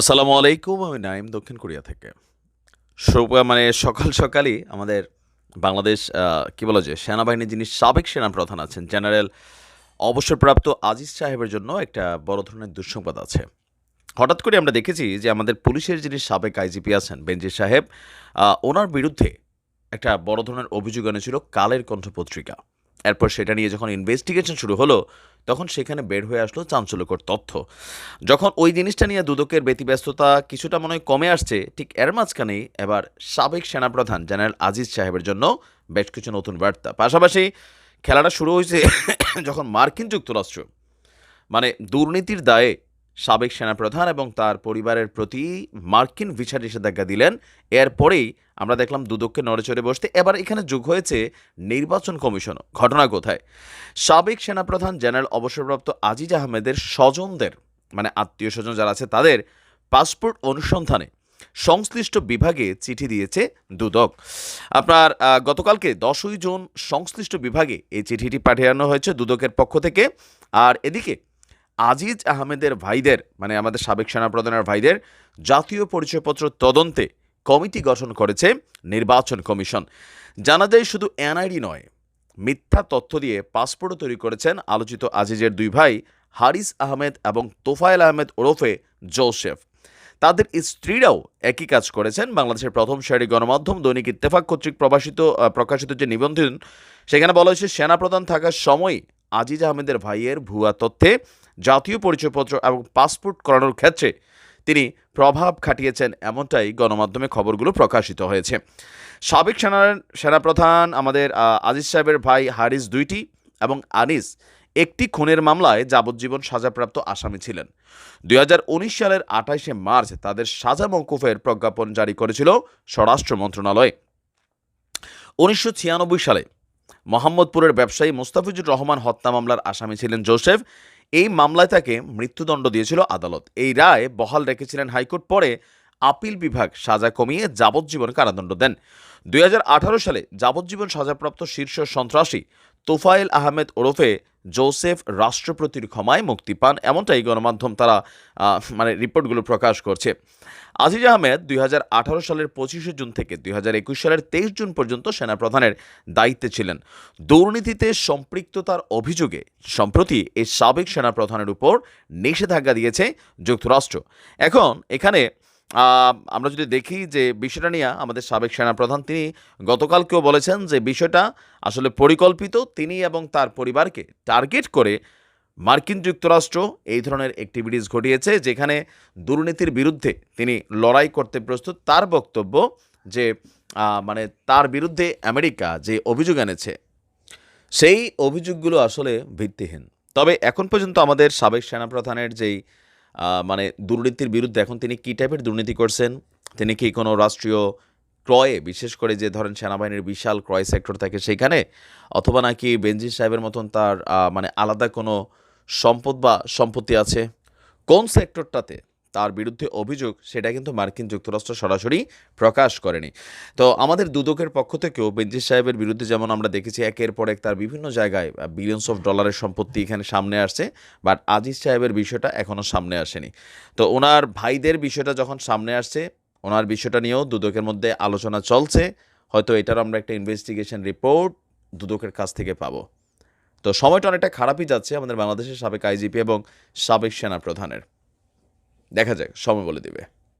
আসসালামু আলাইকুম, আমি নাইম দক্ষিণ কোরিয়া থেকে। মানে সকাল সকালই আমাদের বাংলাদেশ কি বলা যায়, সেনাবাহিনীর যিনি সাবেক সেনা প্রধান আছেন, জেনারেল অবসরপ্রাপ্ত আজিজ সাহেবের জন্য একটা বড় ধরনের দুঃসংবাদ আছে। হঠাৎ করে আমরা দেখেছি যে আমাদের পুলিশের যিনি সাবেক আইজিপি আছেন, বেনজির সাহেব ওনার বিরুদ্ধে একটা বড় ধরনের অভিযোগ এনেছিল কালের কণ্ঠ পত্রিকা এরপর সেটা নিয়ে যখন ইনভেস্টিগেশন শুরু হলো, তখন সেখানে বের হয়ে আসলো চাঞ্চল্যকর তথ্য। যখন ওই জিনিসটা নিয়ে দুদকের ব্যতিব্যস্ততা কিছুটা মনে হয় কমে আসছে, ঠিক এর মাঝখানেই এবার সাবেক সেনাপ্রধান জেনারেল আজিজ সাহেবের জন্য বেশ কিছু নতুন বার্তা। পাশাপাশি খেলাটা শুরু হয়েছে যখন মার্কিন যুক্তরাষ্ট্র মানে দুর্নীতির দায়ে সাবেক সেনাপ্রধান এবং তার পরিবারের প্রতি মার্কিন ভিসা নিষেধাজ্ঞা দিলেন। এরপরেই আমরা দেখলাম দুদককে নড়েচড়ে বসতে। এবার এখানে যোগ হয়েছে নির্বাচন কমিশনও। ঘটনা কোথায়? সাবেক সেনাপ্রধান জেনারেল অবসরপ্রাপ্ত আজিজ আহমেদের স্বজনদের মানে আত্মীয় স্বজন যারা আছে, তাদের পাসপোর্ট অনুসন্ধানে সংশ্লিষ্ট বিভাগে চিঠি দিয়েছে দুদক। আপনার গতকালকে দশই জুন সংশ্লিষ্ট বিভাগে এই চিঠিটি পাঠানো হয়েছে দুদকের পক্ষ থেকে। আর এদিকে আজিজ আহমেদের ভাইদের মানে আমাদের সাবেক সেনাপ্রধানের ভাইদের, জাতীয় পরিচয়পত্র তদন্তে কমিটি গঠন করেছে নির্বাচন কমিশন। জানা যায় শুধু এনআইডি নয়, মিথ্যা তথ্য দিয়ে পাসপোর্টও তৈরি করেছেন আলোচিত আজিজের দুই ভাই, হারিস আহমেদ এবং তোফায়েল আহমেদ ওরফে জোসেফ। তাদের স্ত্রীরাও একই কাজ করেছেন, বাংলাদেশের প্রথম সারি গণমাধ্যম দৈনিক ইত্তেফাক কর্তৃক প্রকাশিত প্রকাশিত যে নিবন্ধন, সেখানে বলা হয়েছে, সেনাপ্রধান থাকার সময় আজিজ আহমেদের ভাইয়ের ভুয়া তথ্যে জাতীয় পরিচয়পত্র এবং পাসপোর্ট করানোর ক্ষেত্রে তিনি প্রভাব খাটিয়েছেন এমনটাই গণমাধ্যমে খবরগুলো প্রকাশিত হয়েছে। সাবেক সেনা সেনাপ্রধান আমাদের আজিজ সাহেবের ভাই হারিস দুইটি এবং আনিস একটি খুনের মামলায় যাবজ্জীবন সাজাপ্রাপ্ত আসামি ছিলেন। দুই হাজার উনিশ সালের আঠাইশে মার্চ তাদের সাজা মৌকুফের প্রজ্ঞাপন জারি করেছিল স্বরাষ্ট্র মন্ত্রণালয়। উনিশশো ছিয়ানব্বই সালে মোহাম্মদপুরের ব্যবসায়ী মোস্তাফিজুর রহমান হত্যা মামলার আসামি ছিলেন জোসেফ। এই মামলায় তাকে মৃত্যুদণ্ড দিয়েছিল আদালত। এই রায় বহাল রেখেছিলেন হাইকোর্ট পরে আপিল বিভাগ সাজা কমিয়ে যাবজ্জীবন কারাদণ্ড দেন। দুই হাজার আঠারো সালে যাবজ্জীবন সাজাপ্রাপ্ত শীর্ষ সন্ত্রাসী তোফায়েল আহমেদ ওরফে জোসেফ রাষ্ট্রপতির ক্ষমায় মুক্তি পান, এমনটাই গণমাধ্যম তারা মানে রিপোর্টগুলো প্রকাশ করছে। আজিজ আহমেদ দুই হাজার আঠারো সালের পঁচিশে জুন থেকে দুই হাজার একুশ সালের তেইশ জুন পর্যন্ত সেনাপ্রধানের দায়িত্বে ছিলেন। দুর্নীতিতে সম্পৃক্ততার অভিযোগে, সম্প্রতি এই সাবেক সেনাপ্রধানের উপর নিষেধাজ্ঞা দিয়েছে যুক্তরাষ্ট্র। এখন এখানে আমরা যদি দেখি যে বিষয়টা নিয়ে আমাদের সাবেক সেনাপ্রধান, তিনি গতকালকেও বলেছেন যে বিষয়টা আসলে পরিকল্পিত। তিনি এবং তার পরিবারকে টার্গেট করে মার্কিন যুক্তরাষ্ট্র এই ধরনের অ্যাক্টিভিটিস ঘটিয়েছে, যেখানে দুর্নীতির বিরুদ্ধে তিনি লড়াই করতে প্রস্তুত। তার বক্তব্য যে মানে তার বিরুদ্ধে আমেরিকা যে অভিযোগ এনেছে, সেই অভিযোগগুলো আসলে ভিত্তিহীন। তবে এখন পর্যন্ত আমাদের সাবেক সেনাপ্রধানের যেই মানে দুর্নীতির বিরুদ্ধে এখন তিনি কী টাইপের দুর্নীতি করছেন? তিনি কি কোনো রাষ্ট্রীয় ক্রয়ে, বিশেষ করে যে ধরেন সেনাবাহিনীর বিশাল ক্রয় সেক্টর থাকে সেখানে, অথবা নাকি বেনজির সাহেবের মতন তার মানে আলাদা কোনো সম্পদ বা সম্পত্তি আছে? কোন সেক্টরটাতে তার বিরুদ্ধে অভিযোগ, সেটা কিন্তু মার্কিন যুক্তরাষ্ট্র সরাসরি প্রকাশ করেনি। তো আমাদের দুদকের পক্ষ থেকেও বেনজির সাহেবের বিরুদ্ধে যেমন আমরা দেখেছি, একের পর এক তার বিভিন্ন জায়গায় বিলিয়ন্স অফ ডলারের সম্পত্তি এখানে সামনে আসছে বাট আজিজ সাহেবের বিষয়টা এখনও সামনে আসেনি। তো ওনার ভাইদের বিষয়টা যখন সামনে আসছে, ওনার বিষয়টা নিয়েও দুদকের মধ্যে আলোচনা চলছে, হয়তো এটার আমরা একটা ইনভেস্টিগেশন রিপোর্ট দুদকের কাছ থেকে পাবো। তো সময়টা অনেকটা খারাপই যাচ্ছে আমাদের বাংলাদেশের সাবেক আইজিপি এবং সাবেক সেনা প্রধানের দেখা যাক সময় বলে দিবে।